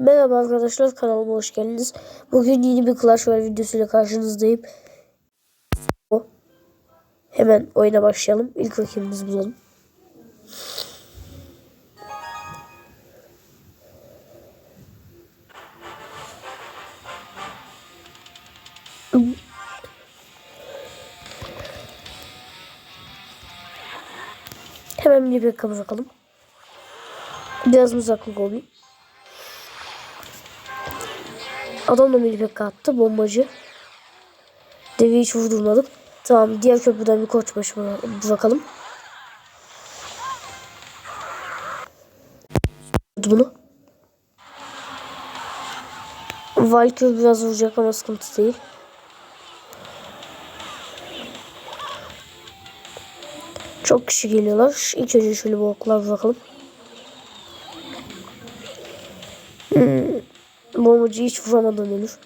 Merhaba arkadaşlar kanalıma hoş geldiniz. Bugün yeni bir Clash Royale videosuyla karşınızdayım. Hemen oyuna başlayalım. İlk rakibimizi bulalım. Hemen bir bakalım. Biraz mızraklı goblin. Adam da milipek attı. Bombacı. Devi hiç vurdurmadık. Tamam diğer köprüden bir koç başı bırakalım. Bunu. Valkyrie biraz vuracak ama sıkıntı değil. Çok kişi geliyorlar. İlk önce şöyle bir oklar bırakalım. Bombacı hiç vuramadan ölür.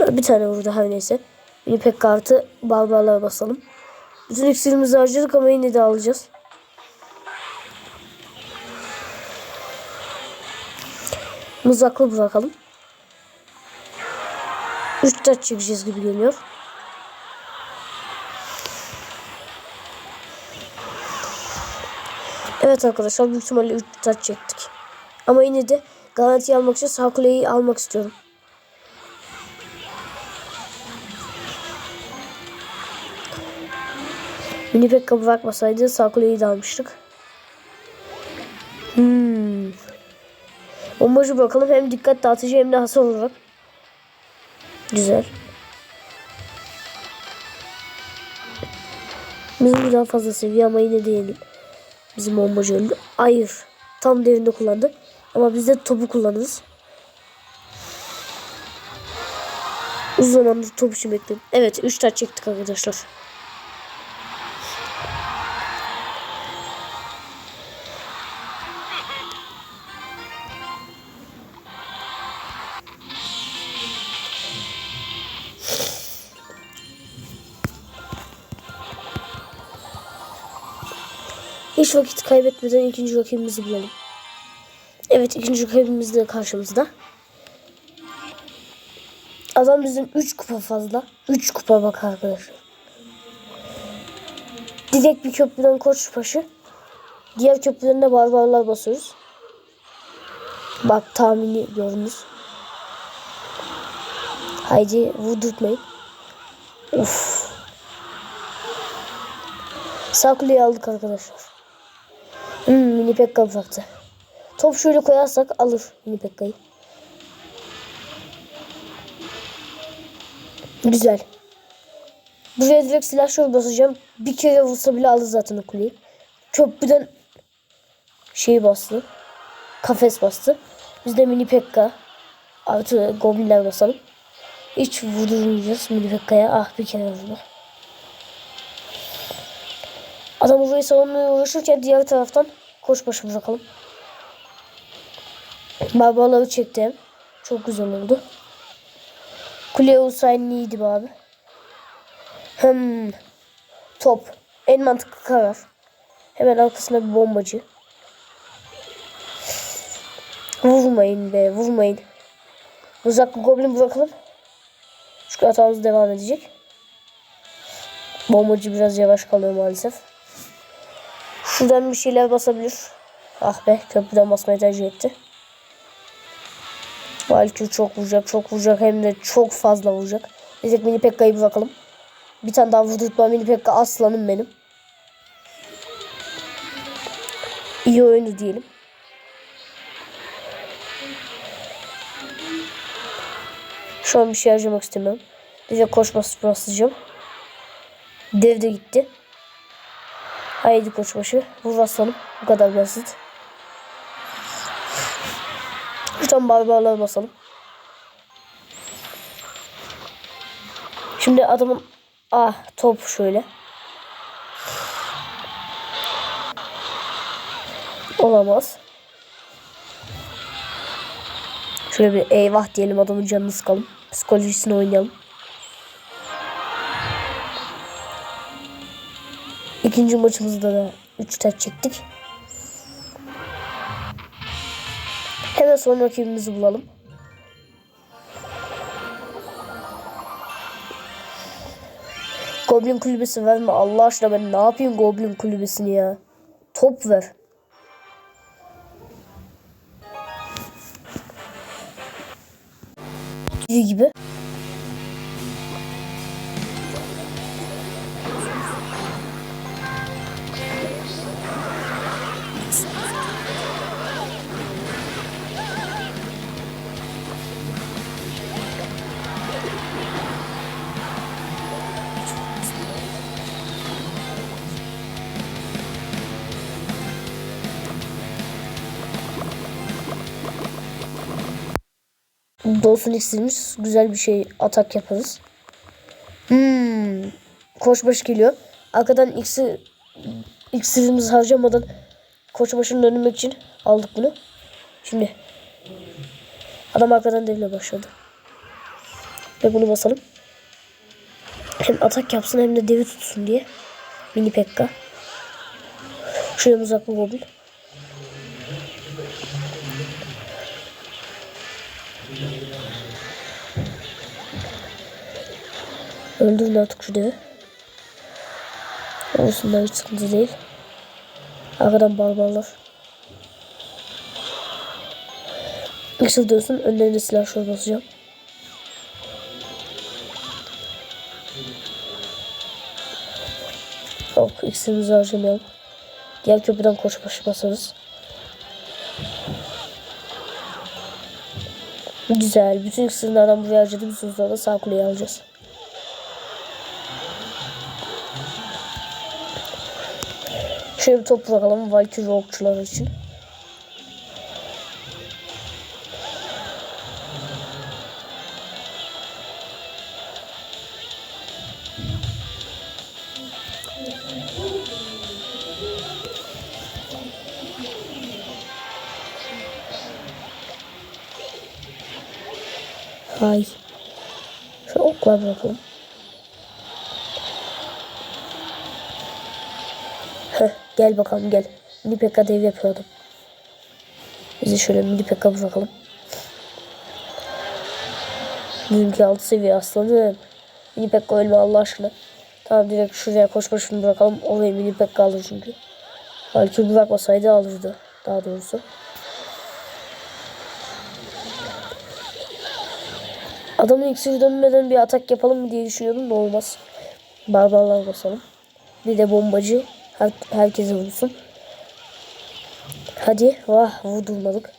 Bir tane vurdu her neyse. Bir pek kartı barbarlara basalım. Bütün iksirimizi harcadık ama yine de alacağız. Mızraklı bırakalım. 3 taç çekeceğiz gibi geliyor. Evet arkadaşlar büyük ihtimalle 3 taç çektik. Ama yine de garanti almak için sağ almak istiyorum. Mini Pekka bırakmasaydı sağ kuleyi de almıştık. Hmm. Bombacı bakalım hem dikkat dağıtıcı hem de hasar olarak. Güzel. Bizim daha fazla seviye ama yine diyelim. Bizim bombacı öldü. Hayır. Tam derinde kullandı. Ama biz de topu kullanırız. Uzun zamandır top için bekledim. Evet 3 taç çektik arkadaşlar. Hiç vakit kaybetmeden ikinci rakibimizi bulalım. Evet ikinci rakibimiz de karşımızda. Adam bizim 3 kupa fazla. 3 kupa bak arkadaşlar. Direkt bir köprüden koç başı. Diğer köprüden de barbarlar basıyoruz. Bak tahmini gördünüz. Haydi vurdurtmayın. Uf. Sağ kuleyi aldık arkadaşlar. Hmm, mini pekka bıraktı. Top şöyle koyarsak alır mini pekkayı. Güzel. Buraya direkt silah şöyle basacağım. Bir kere vursa bile alır zaten o kuleyi. Köprüden şey bastı. Kafes bastı. Biz de mini pekka artı goblinler basalım. Hiç vurdurmayacağız mini pekkaya. Ah bir kere vurdu. Adam burayı savunmaya uğraşırken diğer taraftan koş başı bırakalım. Barbarları çektim. Çok güzel oldu. Kuleye olsaydı iyiydi abi. Hmm. Top. En mantıklı karar. Hemen arkasında bir bombacı. Vurmayın be vurmayın. Uzaklı goblin bırakalım. Çünkü hatamız devam edecek. Bombacı biraz yavaş kalıyor maalesef. Şuradan bir şeyler basabilir. Ah be köprüden basmayı tercih etti. Valkyrie çok vuracak çok vuracak hem de çok fazla vuracak. De mini pekka'yı bırakalım. Bir tane daha vurdurtma mini pekka aslanım benim. İyi oyundu diyelim. Şu an bir şey harcamak istemiyorum. Bize koşması basacağım. Dev de gitti. Haydi koçbaşı. Vur aslanım. Bu kadar basit. Lütfen barbarlara basalım. Şimdi adamın ah top şöyle. Olamaz. Şöyle bir eyvah diyelim adamın canını sıkalım. Psikolojisini oynayalım. İkinci maçımızda da 3 taç çektik. Hemen son rakibimizi bulalım. Goblin kulübesi verme Allah aşkına ben ne yapayım Goblin kulübesini ya. Top ver. İyi gibi. Dolsun iksirimiz güzel bir şey atak yaparız. Hmm. Koçbaş geliyor. Arkadan iksir iksirimizi harcamadan koçbaşını dönmek için aldık bunu. Şimdi adam arkadan devle başladı. Ve bunu basalım. Hem atak yapsın hem de devi tutsun diye. Mini pekka. Şuraya uzaklı goblin. Öldürün artık şu devi. Olsun da hiç sıkıntı değil. Arkadan barbarlar. Mixer diyorsun. Önlerine silah şöyle basacağım. Yok iksirimizi harcamayalım. Diğer köprüden koş başı basarız. Güzel. Bütün iksirlerden buraya harcadım. Sonra da sağ kuleyi alacağız. Şöyle bir top bırakalım Valkyrie okçuları için. Hay. Şu oklar bırakalım. Gel bakalım gel. Mini pekka dev yapıyordum. Bizi şöyle mini pekka bırakalım. Bizimki altı seviye aslanım. Mini pekka ölme Allah aşkına. Tamam direkt şuraya koş başını bırakalım. Oraya mini pekka alır çünkü. Belki bırakmasaydı alırdı. Daha doğrusu. Adamın iksiri dönmeden bir atak yapalım mı diye düşünüyordum da olmaz. Barbarlar basalım. Bir de bombacı her, herkese vursun. Hadi. Vah vurdurmadık.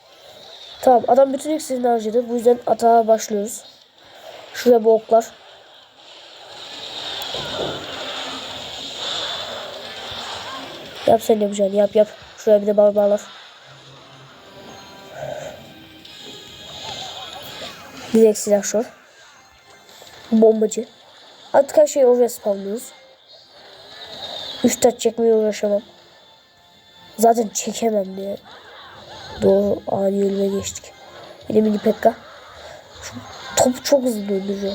Tamam adam bütün iksirini harcadı. Bu yüzden atağa başlıyoruz. Şuraya bu oklar. Yap sen yapacağını yap yap. Şuraya bir de barbarlar. Direkt silahşör. Bombacı. Artık her şeyi oraya spamlıyoruz. Üç taç çekmeye uğraşamam. Zaten çekemem diye. Doğru ani ölüme geçtik. De mini pekka. Şu top çok hızlı döndürüyor.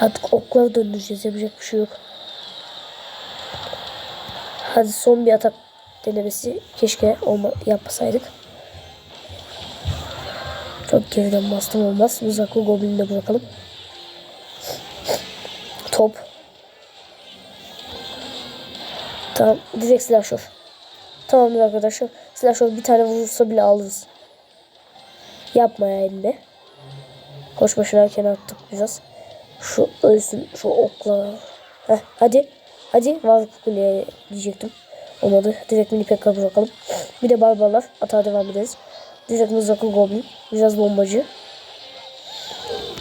Artık okları döndüreceğiz. Yapacak bir şey yok. Hadi son bir atak denemesi keşke olma, yapmasaydık. Çok geriden bastım olmaz. Uzaklı Goblin'i de bırakalım. Top. Tamam. Direkt silahşör. Tamamdır arkadaşlar. Silahşör bir tane vurursa bile alırız. Yapma ya elinde. Koş başına erken attık biraz. Şu ölsün. Şu okla. Heh, hadi. Hadi var kuleye diyecektim. Olmadı. Direkt mini pekka bırakalım. Bir de barbarlar. Atağa devam ederiz. Direkt mızraklı goblin. Biraz bombacı.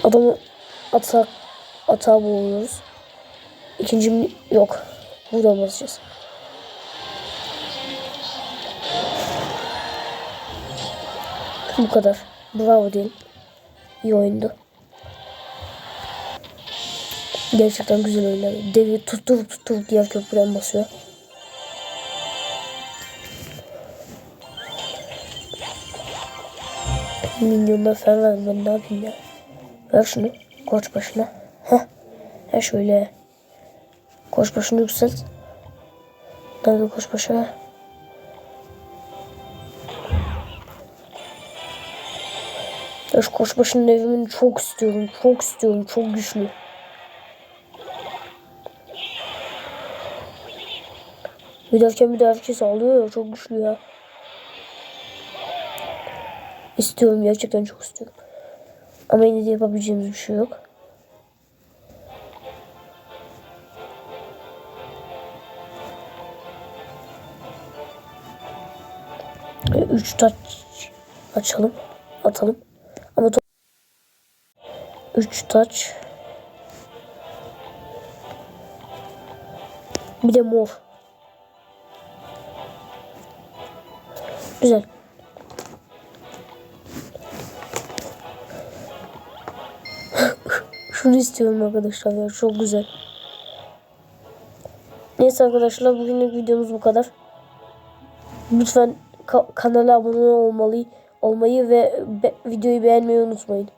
Adamı ata atağa boğuyoruz. İkinci? Yok. Buradan basacağız. Bu kadar. Bravo diyelim. İyi oyundu. Gerçekten güzel oynadı. Devi tuttur tuttur diğer köprüden basıyor. milyonlar falan var. Ben ne yapayım ya? Ver şunu. Koç başına. Heh. Ha şöyle. Koç başını yükselt. Nerede koç başa? Ya şu koç başının evini çok istiyorum. Çok istiyorum. Çok güçlü. De herkes ağlıyor ya. Çok güçlü ya. İstiyorum. Gerçekten çok istiyorum. Ama yine de yapabileceğimiz bir şey yok. E, Üç taç açalım. Atalım. Ama to- üç taç. Bir de mor. Güzel. Şunu istiyorum arkadaşlar ya. Çok güzel. Neyse arkadaşlar bugünlük videomuz bu kadar. Lütfen ka- kanala abone olmayı, olmayı ve be- videoyu beğenmeyi unutmayın.